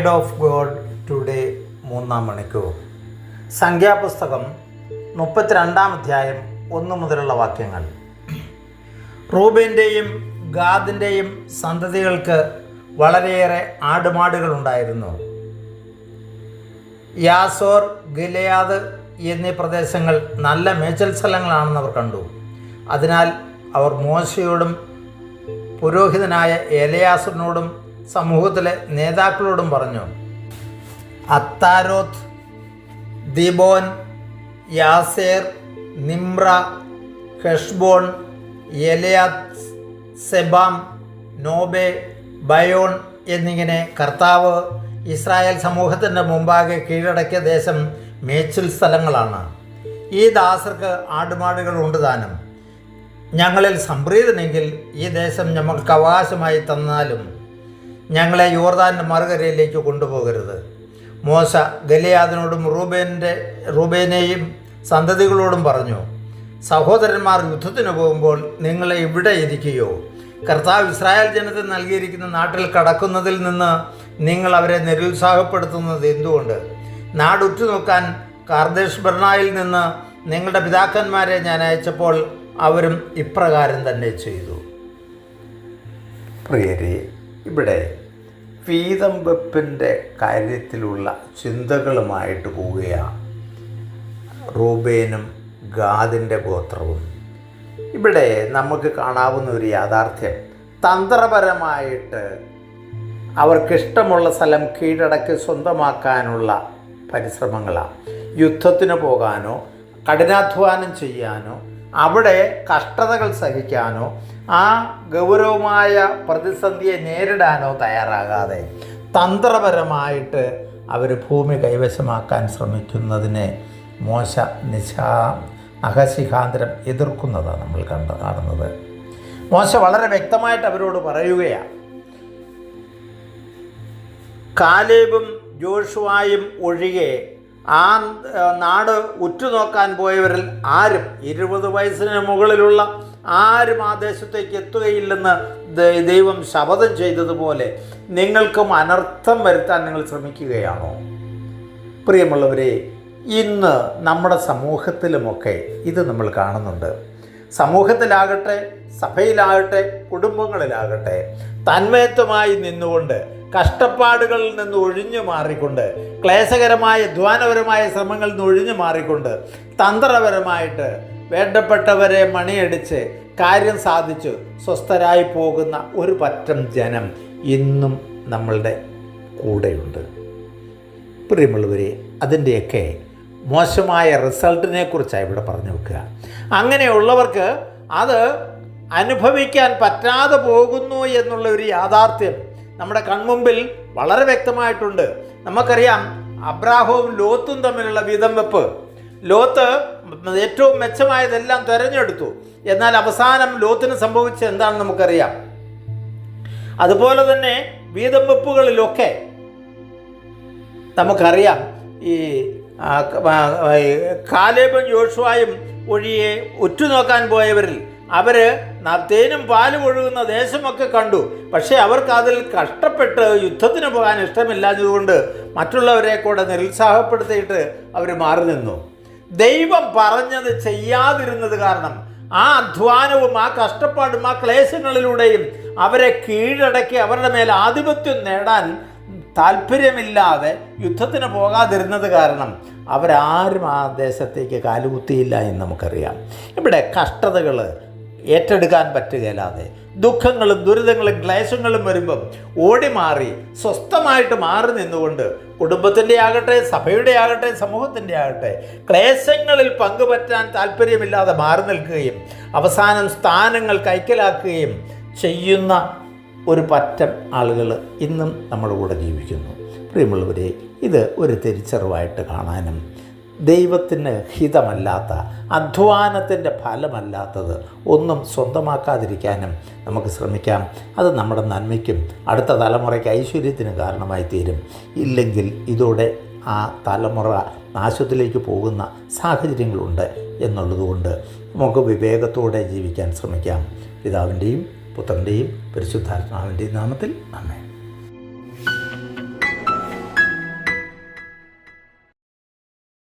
Word of God today മൂന്നാം മണിക്കൂർ. സംഖ്യാപുസ്തകം മുപ്പത്തിരണ്ടാം അധ്യായം ഒന്ന് മുതലുള്ള വാക്യങ്ങൾ. റൂബിന്റെയും ഗാദിന്റെയും സന്തതികൾക്ക് വളരെയേറെ ആടുമാടുകളുണ്ടായിരുന്നു. യാസോർ ഗിലയാദ് എന്നീ പ്രദേശങ്ങൾ നല്ല മേച്ചൽ സ്ഥലങ്ങളാണെന്ന് അവർ കണ്ടു. അതിനാൽ അവർ മോശയോടും പുരോഹിതനായ ഏലയാസറിനോടും സമൂഹത്തിലെ നേതാക്കളോടും പറഞ്ഞു അത്താരോത്ത് ദിബോൻ യാസേർ നിമ്ര ഹെഷ്ബോൺ എലയാത്ത് സെബാം നോബെ ബയോൺ എന്നിങ്ങനെ കർത്താവ് ഇസ്രായേൽ സമൂഹത്തിന്റെ മുമ്പാകെ കീഴടക്കിയ ദേശം മേച്ചിൽ സ്ഥലങ്ങളാണ്. ഈ ദാസർക്ക് ആടുമാടുകൾ ഉണ്ട് താനും. ഞങ്ങളിൽ സംപ്രീതനെങ്കിൽ ഈ ദേശം ഞങ്ങൾക്ക് അവകാശമായി തന്നാലും ഞങ്ങളെ യോർദാന്റെ മറുകരയിലേക്ക് കൊണ്ടുപോകരുത്. മോശ ഗലിയാദിനോടും റൂബേന്റെ റൂബേനെയും സന്തതികളോടും പറഞ്ഞു സഹോദരന്മാർ യുദ്ധത്തിന് പോകുമ്പോൾ നിങ്ങളെ ഇവിടെ ഇരിക്കുകയോ? കർത്താവ് ഇസ്രായേൽ ജനത്തിന് നൽകിയിരിക്കുന്ന നാട്ടിൽ കടക്കുന്നതിൽ നിന്ന് നിങ്ങൾ അവരെ നിരുത്സാഹപ്പെടുത്തുന്നത് എന്തുകൊണ്ട്? നാട് ഉറ്റുനോക്കാൻ കാർദേഷ് ബർണായിൽ നിന്ന് നിങ്ങളുടെ പിതാക്കന്മാരെ ഞാൻ അയച്ചപ്പോൾ അവരും ഇപ്രകാരം തന്നെ ചെയ്തു. പ്രിയരെ ഇവിടെ വീതം വെപ്പിന്റെ കാര്യത്തിലുള്ള ചിന്തകളുമായിട്ട് പോവുകയാണ്. റൂബേനും ഗാദിന്റെ ഗോത്രവും. ഇവിടെ നമുക്ക് കാണാവുന്ന ഒരു യാഥാർത്ഥ്യം. തന്ത്രപരമായിട്ട് അവർക്കിഷ്ടമുള്ള സ്ഥലം കീഴടക്കി സ്വന്തമാക്കാനുള്ള പരിശ്രമങ്ങളാണ്. യുദ്ധത്തിന് പോകാനോ കഠിനാധ്വാനം ചെയ്യാനോ അവിടെ കഷ്ടതകൾ സഹിക്കാനോ ആ ഗൗരവമായ പ്രതിസന്ധിയെ നേരിടാനോ തയ്യാറാകാതെ തന്ത്രപരമായിട്ട് അവർ ഭൂമി കൈവശമാക്കാൻ ശ്രമിക്കുന്നതിനെ മോശ നിശാ അഹശിഖാന്തരം എതിർക്കുന്നതാണ് നമ്മൾ കണ്ട കാണുന്നത്. മോശ വളരെ വ്യക്തമായിട്ട് അവരോട് പറയുകയാണ്. കാലേബും ജോഷുവായും ഒഴികെ ആ നാട് ഉറ്റുനോക്കാൻ പോയവരിൽ ആരും ഇരുപത് വയസ്സിന് മുകളിലുള്ള ആരും ആ ദേശത്തേക്ക് എത്തുകയില്ലെന്ന് ദൈവം ശപഥം ചെയ്തതുപോലെ നിങ്ങൾക്കും അനർത്ഥം വരുത്താൻ നിങ്ങൾ ശ്രമിക്കുകയാണോ? പ്രിയമുള്ളവരെ ഇന്ന് നമ്മുടെ സമൂഹത്തിലുമൊക്കെ ഇത് നമ്മൾ കാണുന്നുണ്ട്. സമൂഹത്തിലാകട്ടെ സഭയിലാകട്ടെ കുടുംബങ്ങളിലാകട്ടെ തന്മയത്വമായി നിന്നുകൊണ്ട് കഷ്ടപ്പാടുകളിൽ നിന്ന് ഒഴിഞ്ഞു മാറിക്കൊണ്ട് ക്ലേശകരമായ ധ്വാനപരമായ ശ്രമങ്ങളിൽ നിന്ന് ഒഴിഞ്ഞു മാറിക്കൊണ്ട് തന്ത്രപരമായിട്ട് വേണ്ടപ്പെട്ടവരെ മണിയടിച്ച് കാര്യം സാധിച്ചു. സ്വസ്ഥരായി പോകുന്ന ഒരു പറ്റം ജനം ഇന്നും നമ്മളുടെ കൂടെയുണ്ട്. പ്രിയമുള്ളവരെ അതിന്റെയൊക്കെ മോശമായ റിസൾട്ടിനെ കുറിച്ചാണ് ഇവിടെ പറഞ്ഞു വെക്കുക. അങ്ങനെയുള്ളവർക്ക് അത് അനുഭവിക്കാൻ പറ്റാതെ പോകുന്നു എന്നുള്ള ഒരു യാഥാർത്ഥ്യം നമ്മുടെ കൺമുമ്പിൽ വളരെ വ്യക്തമായിട്ടുണ്ട്. നമുക്കറിയാം അബ്രാഹവും ലോത്തും തമ്മിലുള്ള വീതം ലോത്ത് ഏറ്റവും മെച്ചമായതെല്ലാം തിരഞ്ഞെടുത്തു. എന്നാൽ അവസാനം ലോത്തിന് സംഭവിച്ചത് എന്താണെന്ന് നമുക്കറിയാം. അതുപോലെ തന്നെ വീതം വെപ്പുകളിലൊക്കെ നമുക്കറിയാം ഈ കാലേബും യോഷുവായും ഒഴിയെ ഉറ്റുനോക്കാൻ പോയവരിൽ അവർ തേനും പാലും ഒഴുകുന്ന ദേശമൊക്കെ കണ്ടു. പക്ഷേ അവർക്ക് അതിൽ കഷ്ടപ്പെട്ട് യുദ്ധത്തിന് പോകാൻ ഇഷ്ടമില്ലാഞ്ഞതുകൊണ്ട് മറ്റുള്ളവരെ കൂടെ നിരുത്സാഹപ്പെടുത്തിയിട്ട് അവർ മാറി നിന്നു. ദൈവം പറഞ്ഞത് ചെയ്യാതിരുന്നത് കാരണം ആ അധ്വാനവും ആ കഷ്ടപ്പാടും ആ ക്ലേശങ്ങളിലൂടെയും അവരെ കീഴടക്കി അവരുടെ മേൽ ആധിപത്യം നേടാൻ താല്പര്യമില്ലാതെ യുദ്ധത്തിന് പോകാതിരുന്നത് കാരണം അവരാരും ആ ദേശത്തേക്ക് കാലുകുത്തിയില്ല എന്ന് നമുക്കറിയാം. ഇവിടെ കഷ്ടതകൾ ഏറ്റെടുക്കാൻ പറ്റുകയില്ലാതെ ദുഃഖങ്ങളും ദുരിതങ്ങളും ക്ലേശങ്ങളും വരുമ്പം ഓടി മാറി സ്വസ്ഥമായിട്ട് മാറി നിന്നുകൊണ്ട് കുടുംബത്തിന്റെ ആകട്ടെ സഭയുടെ ആകട്ടെ സമൂഹത്തിന്റെ ആകട്ടെ ക്ലേശങ്ങളിൽ പങ്കുപറ്റാൻ താല്പര്യമില്ലാതെ മാറി നിൽക്കുകയും അവസാനം സ്ഥാനങ്ങൾ കൈക്കലാക്കുകയും ചെയ്യുന്ന ഒരു പറ്റം ആളുകൾ ഇന്നും നമ്മുടെ കൂടെ ജീവിക്കുന്നു. പ്രിയമുള്ളവരെ ഇത് ഒരു തിരിച്ചറിവായിട്ട് കാണാനും ദൈവത്തിന് ഹിതമല്ലാത്ത അധ്വാനത്തിന്റെ ഫലമല്ലാത്തത് ഒന്നും സ്വന്തമാക്കാതിരിക്കാനും നമുക്ക് ശ്രമിക്കാം. അത് നമ്മുടെ നന്മയ്ക്കും അടുത്ത തലമുറയ്ക്ക് ഐശ്വര്യത്തിന് കാരണമായി തീരും. ഇല്ലെങ്കിൽ ഇതോടെ ആ തലമുറ നാശത്തിലേക്ക് പോകുന്ന സാഹചര്യങ്ങളുണ്ട് എന്നുള്ളതുകൊണ്ട് നമുക്ക് വിവേകത്തോടെ ജീവിക്കാൻ ശ്രമിക്കാം. പിതാവിന്റെയും പുത്രന്റെയും പരിശുദ്ധാത്മാവിന്റെയും നാമത്തിൽ അമ്മേ